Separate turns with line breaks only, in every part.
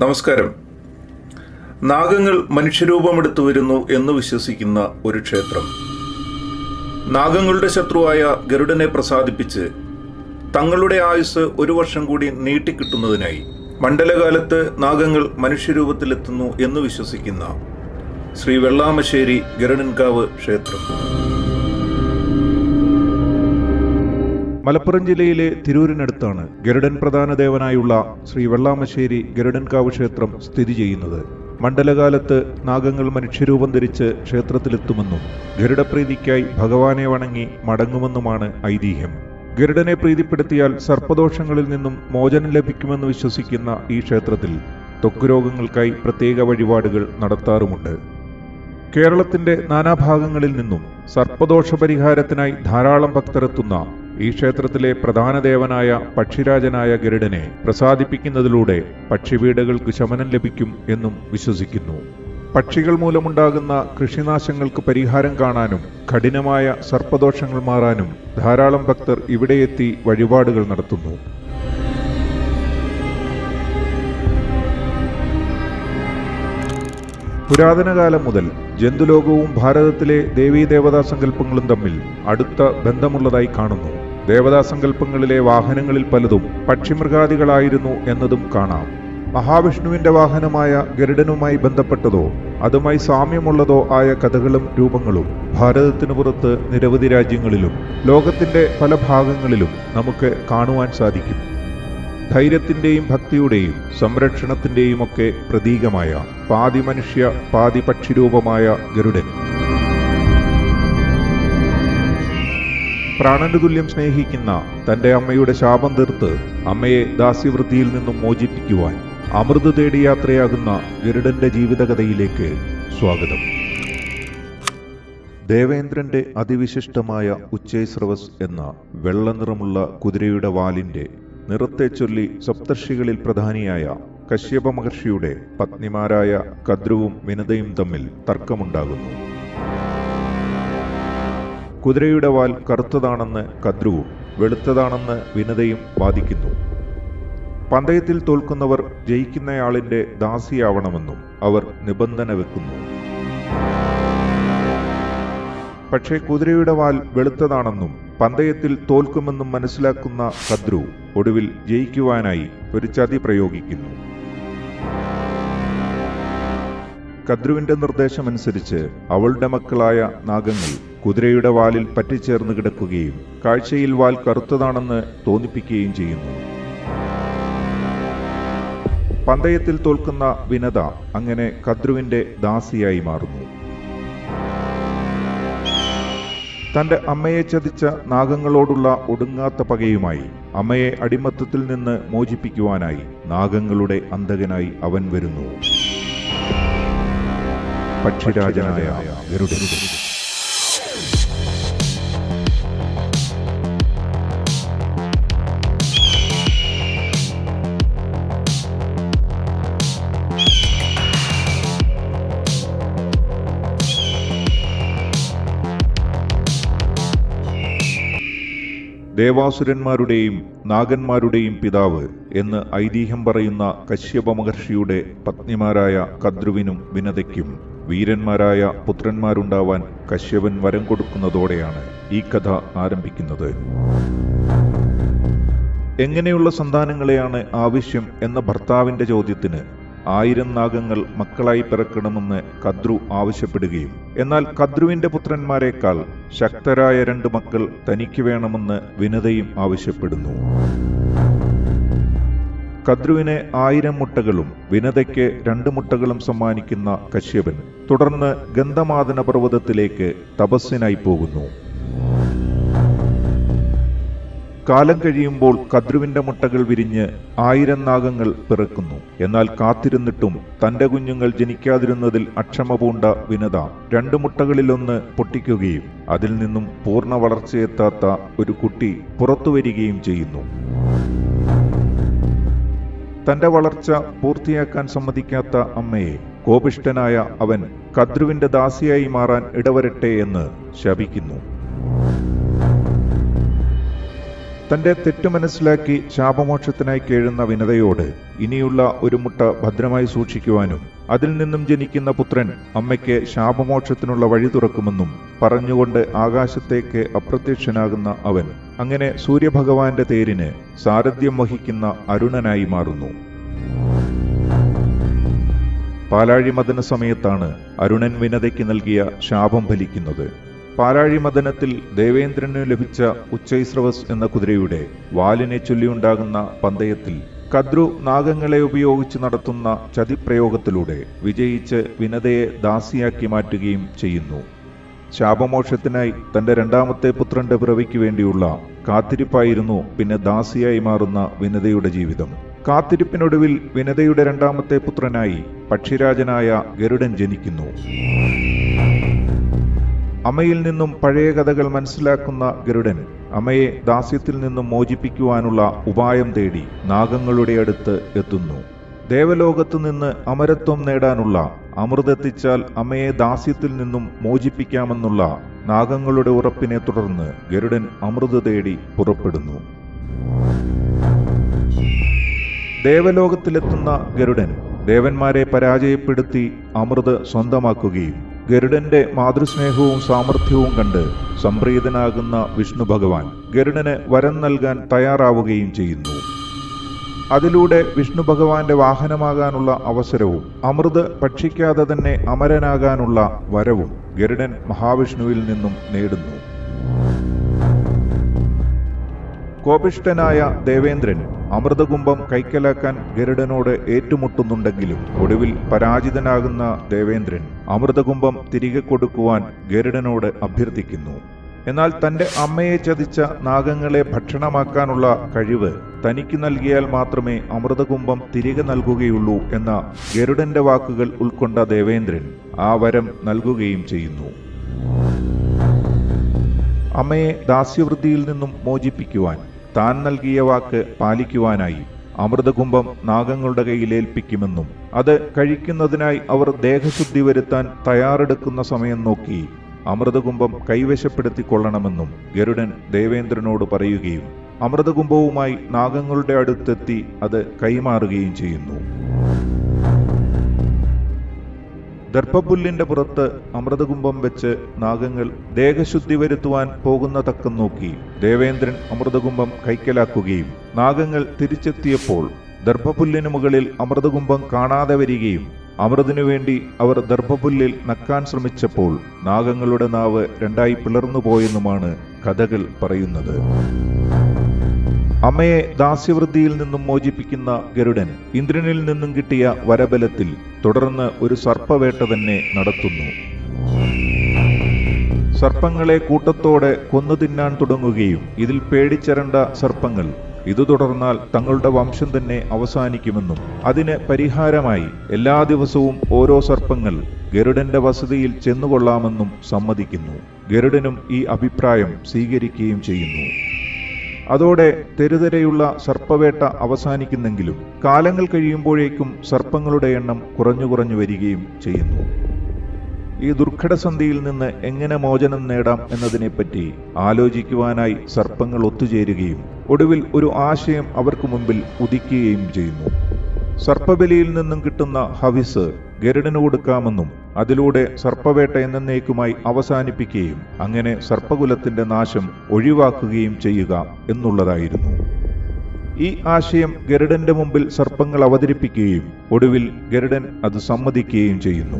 നമസ്കാരം. നാഗങ്ങൾ മനുഷ്യരൂപമെടുത്തു വരുന്നു എന്ന് വിശ്വസിക്കുന്ന ഒരു ക്ഷേത്രം. നാഗങ്ങളുടെ ശത്രുവായ ഗരുഡനെ പ്രസാദിപ്പിച്ച് തങ്ങളുടെ ആയുസ് ഒരു വർഷം കൂടി നീട്ടിക്കിട്ടുന്നതിനായി മണ്ഡലകാലത്ത് നാഗങ്ങൾ മനുഷ്യരൂപത്തിലെത്തുന്നു എന്ന് വിശ്വസിക്കുന്ന ശ്രീ വെള്ളാമശ്ശേരി ഗരുഡൻകാവ് ക്ഷേത്രം.
മലപ്പുറം ജില്ലയിലെ തിരൂരിനടുത്താണ് ഗരുഡൻ പ്രധാന ദേവനായുള്ള ശ്രീ വെള്ളാമശ്ശേരി ഗരുഡൻകാവ് ക്ഷേത്രം സ്ഥിതി ചെയ്യുന്നത്. മണ്ഡലകാലത്ത് നാഗങ്ങൾ മനുഷ്യരൂപം ധരിച്ച് ക്ഷേത്രത്തിലെത്തുമെന്നും ഗരുഡപ്രീതിക്കായി ഭഗവാനെ വണങ്ങി മടങ്ങുമെന്നുമാണ് ഐതിഹ്യം. ഗരുഡനെ പ്രീതിപ്പെടുത്തിയാൽ സർപ്പദോഷങ്ങളിൽ നിന്നും മോചനം ലഭിക്കുമെന്ന് വിശ്വസിക്കുന്ന ഈ ക്ഷേത്രത്തിൽ ത്വക്ക് പ്രത്യേക വഴിപാടുകൾ നടത്താറുമുണ്ട്. കേരളത്തിന്റെ നാനാഭാഗങ്ങളിൽ നിന്നും സർപ്പദോഷ പരിഹാരത്തിനായി ധാരാളം ഭക്തരെത്തുന്ന ഈ ക്ഷേത്രത്തിലെ പ്രധാന ദേവനായ പക്ഷിരാജനായ ഗരുഡനെ പ്രസാദിപ്പിക്കുന്നതിലൂടെ പക്ഷിവീടുകൾക്ക് ശമനം ലഭിക്കും എന്നും വിശ്വസിക്കുന്നു. പക്ഷികൾ മൂലമുണ്ടാകുന്ന കൃഷിനാശങ്ങൾക്ക് പരിഹാരം കാണാനും കഠിനമായ സർപ്പദോഷങ്ങൾ മാറാനും ധാരാളം ഭക്തർ ഇവിടെയെത്തി വഴിപാടുകൾ നടത്തുന്നു. പുരാതന കാലം മുതൽ ജന്തുലോകവും ഭാരതത്തിലെ ദേവീദേവതാ സങ്കല്പങ്ങളും തമ്മിൽ അടുത്ത ബന്ധമുള്ളതായി കാണുന്നു. ദേവതാ സങ്കല്പങ്ങളിലെ വാഹനങ്ങളിൽ പലതും പക്ഷിമൃഗാദികളായിരുന്നു എന്നതും കാണാം. മഹാവിഷ്ണുവിന്റെ വാഹനമായ ഗരുഡനുമായി ബന്ധപ്പെട്ടതോ അതുമായി സാമ്യമുള്ളതോ ആയ കഥകളും രൂപങ്ങളും ഭാരതത്തിനു പുറത്ത് നിരവധി രാജ്യങ്ങളിലും ലോകത്തിന്റെ പല ഭാഗങ്ങളിലും നമുക്ക് കാണുവാൻ സാധിക്കും. ധൈര്യത്തിന്റെയും ഭക്തിയുടെയും സംരക്ഷണത്തിന്റെയും ഒക്കെ പ്രതീകമായ പാതി മനുഷ്യ പാതി പക്ഷിരൂപമായ ഗരുഡൻ. പ്രാണന് തുല്യം സ്നേഹിക്കുന്ന തന്റെ അമ്മയുടെ ശാപം തീർത്ത് അമ്മയെ ദാസ്യവൃത്തിയിൽ നിന്നും മോചിപ്പിക്കുവാൻ അമൃത് തേടി യാത്രയാകുന്ന ഗരുഡന്റെ ജീവിതകഥയിലേക്ക് സ്വാഗതം. ദേവേന്ദ്രന്റെ അതിവിശിഷ്ടമായ ഉച്ചൈസ്രവസ് എന്ന വെള്ളനിറമുള്ള കുതിരയുടെ വാലിന്റെ നിറത്തെ ചൊല്ലി സപ്തർഷികളിൽ പ്രധാനിയായ കശ്യപ മഹർഷിയുടെ പത്നിമാരായ കദ്രുവും വിനതയും തമ്മിൽ തർക്കമുണ്ടാകുന്നു. കുതിരയുടെ വാൽ കറുത്തതാണെന്ന് കദ്രുവും വെളുത്തതാണെന്ന് വിനതയും വാദിക്കുന്നു. പന്തയത്തിൽ തോൽക്കുന്നവർ ജയിക്കുന്നയാളിന്റെ ദാസിയാവണമെന്നും അവർ നിബന്ധന വെക്കുന്നു. പക്ഷേ കുതിരയുടെ വാൽ വെളുത്തതാണെന്നും പന്തയത്തിൽ തോൽക്കുമെന്നും മനസ്സിലാക്കുന്ന കദ്രു ഒടുവിൽ ജയിക്കുവാനായി ഒരു ചതി പ്രയോഗിക്കുന്നു. കദ്രുവിന്റെ നിർദ്ദേശമനുസരിച്ച് അവളുടെ മക്കളായ നാഗങ്ങൾ കുതിരയുടെ വാലിൽ പറ്റിച്ചേർന്ന് കിടക്കുകയും കാഴ്ചയിൽ വാൽ കറുത്തതാണെന്ന് തോന്നിപ്പിക്കുകയും ചെയ്യുന്നു. പന്തയത്തിൽ തോൽക്കുന്ന വിനത അങ്ങനെ കദ്രുവിന്റെ ദാസിയായി മാറുന്നു. തന്റെ അമ്മയെ ചതിച്ച നാഗങ്ങളോടുള്ള ഒടുങ്ങാത്ത പകയുമായി അമ്മയെ അടിമത്തത്തിൽ നിന്ന് മോചിപ്പിക്കുവാനായി നാഗങ്ങളുടെ അന്തകനായി അവൻ വരുന്നു. പക്ഷിരാജനായ ഗരുഡൻ. ദേവാസുരന്മാരുടെയും നാഗന്മാരുടെയും പിതാവ് എന്ന് ഐതിഹ്യം പറയുന്ന കശ്യപ മഹർഷിയുടെ പത്നിമാരായ കദ്രുവിനും വിനതയ്ക്കും വീരന്മാരായ പുത്രന്മാരുണ്ടാവാൻ കശ്യപൻ വരം കൊടുക്കുന്നതോടെയാണ് ഈ കഥ ആരംഭിക്കുന്നത്. എങ്ങനെയുള്ള സന്താനങ്ങളെയാണ് ആവശ്യം എന്ന ഭർത്താവിന്റെ ചോദ്യത്തിന് ആയിരം നാഗങ്ങൾ മക്കളായി പിറക്കണമെന്ന് കദ്രു ആവശ്യപ്പെടുകയും എന്നാൽ കദ്രുവിന്റെ പുത്രന്മാരെക്കാൾ ശക്തരായ രണ്ട് മക്കൾ തനിക്ക് വേണമെന്ന് വിനതയും ആവശ്യപ്പെടുന്നു. കദ്രുവിന് ആയിരം മുട്ടകളും വിനതയ്ക്ക് രണ്ട് മുട്ടകളും സമ്മാനിക്കുന്ന കശ്യപൻ തുടർന്ന് ഗന്ധമാദന പർവതത്തിലേക്ക് തപസ്സിനായി പോകുന്നു. കാലം കഴിയുമ്പോൾ കദ്രുവിന്റെ മുട്ടകൾ വിരിഞ്ഞ് ആയിരം നാഗങ്ങൾ പിറക്കുന്നു. എന്നാൽ കാത്തിരുന്നിട്ടും തന്റെ കുഞ്ഞുങ്ങൾ ജനിക്കാതിരുന്നതിൽ അക്ഷമ പൂണ്ട വിനത രണ്ട് മുട്ടകളിലൊന്ന് പൊട്ടിക്കുകയും അതിൽ നിന്നും പൂർണ വളർച്ചയെത്താത്ത ഒരു കുട്ടി പുറത്തു വരികയും ചെയ്യുന്നു. തന്റെ വളർച്ച പൂർത്തിയാക്കാൻ സമ്മതിക്കാത്ത അമ്മയെ കോപിഷ്ടനായ അവൻ കദ്രുവിന്റെ ദാസിയായി മാറാൻ ഇടവരട്ടെ എന്ന് ശപിക്കുന്നു. തന്റെ തെറ്റു മനസ്സിലാക്കി ശാപമോക്ഷത്തിനായി കേഴുന്ന വിനതയോട് ഇനിയുള്ള ഒരു മുട്ട ഭദ്രമായി സൂക്ഷിക്കുവാനും അതിൽ നിന്നും ജനിക്കുന്ന പുത്രൻ അമ്മയ്ക്ക് ശാപമോക്ഷത്തിനുള്ള വഴി തുറക്കുമെന്നും പറഞ്ഞുകൊണ്ട് ആകാശത്തേക്ക് അപ്രത്യക്ഷനാകുന്ന അവൻ അങ്ങനെ സൂര്യഭഗവാന്റെ തേരിന് സാരഥ്യം വഹിക്കുന്ന അരുണനായി മാറുന്നു. പാലാഴി മദന സമയത്താണ് അരുണൻ വിനതയ്ക്ക് നൽകിയ ശാപം ഫലിക്കുന്നത്. പാലാഴി മദനത്തിൽ ദേവേന്ദ്രന് ലഭിച്ച ഉച്ചൈസ്രവസ് എന്ന കുതിരയുടെ വാലിനെ ചൊല്ലിയുണ്ടാകുന്ന പന്തയത്തിൽ കദ്രു നാഗങ്ങളെ ഉപയോഗിച്ച് നടത്തുന്ന ചതിപ്രയോഗത്തിലൂടെ വിജയിച്ച് വിനതയെ ദാസിയാക്കി മാറ്റുകയും ചെയ്യുന്നു. ശാപമോക്ഷത്തിനായി തന്റെ രണ്ടാമത്തെ പുത്രന്റെ പിറവിക്ക് വേണ്ടിയുള്ള കാത്തിരിപ്പായിരുന്നു പിന്നെ ദാസിയായി മാറുന്ന വിനതയുടെ ജീവിതം. കാത്തിരിപ്പിനൊടുവിൽ വിനതയുടെ രണ്ടാമത്തെ പുത്രനായി പക്ഷിരാജനായ ഗരുഡൻ ജനിക്കുന്നു. അമ്മയിൽ നിന്നും പഴയ കഥകൾ മനസ്സിലാക്കുന്ന ഗരുഡൻ അമ്മയെ ദാസ്യത്തിൽ നിന്നും മോചിപ്പിക്കുവാനുള്ള ഉപായം തേടി നാഗങ്ങളുടെ അടുത്ത് എത്തുന്നു. ദേവലോകത്തു നിന്ന് അമരത്വം നേടാനുള്ള അമൃതെത്തിച്ചാൽ അമ്മയെ ദാസ്യത്തിൽ നിന്നും മോചിപ്പിക്കാമെന്നുള്ള നാഗങ്ങളുടെ ഉറപ്പിനെ തുടർന്ന് ഗരുഡൻ അമൃത് തേടി പുറപ്പെടുന്നു. ദേവലോകത്തിലെത്തുന്ന ഗരുഡൻ ദേവന്മാരെ പരാജയപ്പെടുത്തി അമൃത് സ്വന്തമാക്കുകയും ഗരുഡന്റെ മാതൃസ്നേഹവും സാമർഥ്യവും കണ്ട് സംപ്രീതനാകുന്ന വിഷ്ണു ഭഗവാൻ ഗരുഡന് വരം നൽകാൻ തയ്യാറാവുകയും ചെയ്യുന്നു. അതിലൂടെ വിഷ്ണു ഭഗവാന്റെ വാഹനമാകാനുള്ള അവസരവും അമൃത് ഭക്ഷിക്കാതെ തന്നെ അമരനാകാനുള്ള വരവും ഗരുഡൻ മഹാവിഷ്ണുവിൽ നിന്നും നേടുന്നു. കോപിഷ്ഠനായ ദേവേന്ദ്രൻ അമൃതകുംഭം കൈക്കലാക്കാൻ ഗരുഡനോട് ഏറ്റുമുട്ടുന്നുണ്ടെങ്കിലും ഒടുവിൽ പരാജിതനാകുന്ന ദേവേന്ദ്രൻ അമൃതകുംഭം തിരികെ കൊടുക്കുവാൻ ഗരുഡനോട് അഭ്യർത്ഥിക്കുന്നു. എന്നാൽ തന്റെ അമ്മയെ ചതിച്ച നാഗങ്ങളെ ഭക്ഷണമാക്കാനുള്ള കഴിവ് തനിക്ക് നൽകിയാൽ മാത്രമേ അമൃതകുംഭം തിരികെ നൽകുകയുള്ളൂ എന്ന ഗരുഡന്റെ വാക്കുകൾ ഉൾക്കൊണ്ട ദേവേന്ദ്രൻ ആ വരം നൽകുകയും ചെയ്യുന്നു. അമ്മയെ ദാസ്യവൃത്തിയിൽ നിന്നും മോചിപ്പിക്കുവാൻ താൻ നൽകിയ വാക്ക് പാലിക്കുവാനായി അമൃതകുംഭം നാഗങ്ങളുടെ കയ്യിൽ ഏൽപ്പിക്കുമെന്നും അത് കഴിക്കുന്നതിനായി അവർ ദേഹശുദ്ധി വരുത്താൻ തയ്യാറെടുക്കുന്ന സമയം നോക്കി അമൃതകുംഭം കൈവശപ്പെടുത്തിക്കൊള്ളണമെന്നും ഗരുഡൻ ദേവേന്ദ്രനോട് പറയുകയും അമൃതകുംഭവുമായി നാഗങ്ങളുടെ അടുത്തെത്തി അത് കൈമാറുകയും ചെയ്യുന്നു. ദർഭപുല്ലിന്റെ പുറത്ത് അമൃതകുംഭം വെച്ച് നാഗങ്ങൾ ദേഹശുദ്ധി വരുത്തുവാൻ പോകുന്ന തക്കം നോക്കി ദേവേന്ദ്രൻ അമൃതകുംഭം കൈക്കലാക്കുകയും നാഗങ്ങൾ തിരിച്ചെത്തിയപ്പോൾ ദർഭപുല്ലിന് മുകളിൽ അമൃതകുംഭം കാണാതെ വരികയും അമൃതിനു വേണ്ടി അവർ ദർഭപുല്ലിൽ നക്കാൻ ശ്രമിച്ചപ്പോൾ നാഗങ്ങളുടെ നാവ് രണ്ടായി പിളർന്നു പോയെന്നുമാണ് കഥകൾ പറയുന്നത്. അമ്മയെ ദാസ്യവൃത്തിയിൽ നിന്നും മോചിപ്പിക്കുന്ന ഗരുഡൻ ഇന്ദ്രനിൽ നിന്നും കിട്ടിയ വരബലത്തിൽ തുടർന്ന് ഒരു സർപ്പവേട്ട തന്നെ നടത്തുന്നു. സർപ്പങ്ങളെ കൂട്ടത്തോടെ കൊന്നു തിന്നാൻ തുടങ്ങുകയും ഇതിൽ പേടിച്ചരണ്ട സർപ്പങ്ങൾ ഇത് തുടർന്നാൽ തങ്ങളുടെ വംശം തന്നെ അവസാനിക്കുമെന്നും അതിന് പരിഹാരമായി എല്ലാ ദിവസവും ഓരോ സർപ്പങ്ങൾ ഗരുഡന്റെ വസതിയിൽ ചെന്നുകൊള്ളാമെന്നും സമ്മതിക്കുന്നു. ഗരുഡനും ഈ അഭിപ്രായം സ്വീകരിക്കുകയും ചെയ്യുന്നു. അതോടെ തെരുതെരയുള്ള സർപ്പവേട്ട അവസാനിക്കുന്നെങ്കിലും കാലങ്ങൾ കഴിയുമ്പോഴേക്കും സർപ്പങ്ങളുടെ എണ്ണം കുറഞ്ഞു കുറഞ്ഞു വരികയും ചെയ്യുന്നു. ഈ ദുർഘടസന്ധിയിൽ നിന്ന് എങ്ങനെ മോചനം നേടാം എന്നതിനെപ്പറ്റി ആലോചിക്കുവാനായി സർപ്പങ്ങൾ ഒത്തുചേരുകയും ഒടുവിൽ ഒരു ആശയം അവർക്ക് മുമ്പിൽ ഉദിക്കുകയും ചെയ്യുന്നു. സർപ്പബലിയിൽ നിന്നും കിട്ടുന്ന ഹവിസ് ഗരുഡന് കൊടുക്കാമെന്നും അതിലൂടെ സർപ്പവേട്ട എന്നേക്കുമായി അവസാനിപ്പിക്കുകയും അങ്ങനെ സർപ്പകുലത്തിന്റെ നാശം ഒഴിവാക്കുകയും ചെയ്യുക എന്നുള്ളതായിരുന്നു. ഈ ആശയം ഗരുഡന്റെ മുമ്പിൽ സർപ്പങ്ങൾ അവതരിപ്പിക്കുകയും ഒടുവിൽ ഗരുഡൻ അത് സമ്മതിക്കുകയും ചെയ്യുന്നു.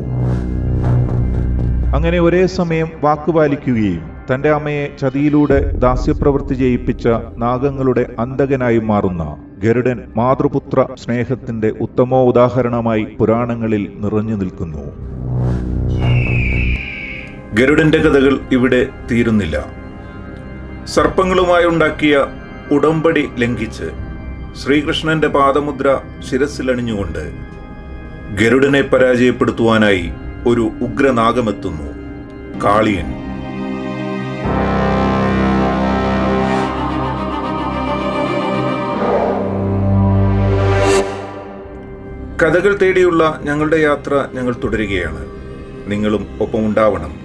അങ്ങനെ ഒരേ സമയം വാക്കുപാലിക്കുകയും തന്റെ അമ്മയെ ചതിയിലൂടെ ദാസ്യപ്രവൃത്തി ചെയ്യിപ്പിച്ച നാഗങ്ങളുടെ അന്തകനായി മാറുന്ന ഗരുഡൻ മാതൃപുത്ര സ്നേഹത്തിന്റെ ഉത്തമോ ഉദാഹരണമായി പുരാണങ്ങളിൽ നിറഞ്ഞു നിൽക്കുന്നു.
ഗരുഡന്റെ കഥകൾ ഇവിടെ തീരുന്നില്ല. സർപ്പങ്ങളുമായി ഉണ്ടാക്കിയ ഉടമ്പടി ലംഘിച്ച് ശ്രീകൃഷ്ണന്റെ പാദമുദ്ര ശിരസിലണിഞ്ഞുകൊണ്ട് ഗരുഡനെ പരാജയപ്പെടുത്തുവാനായി ഒരു ഉഗ്രനാഗമെത്തുന്നു. കാളിയൻ കഥകൾ തേടിയുള്ള ഞങ്ങളുടെ യാത്ര ഞങ്ങൾ തുടരുകയാണ്. നിങ്ങളും ഒപ്പമുണ്ടാവണം.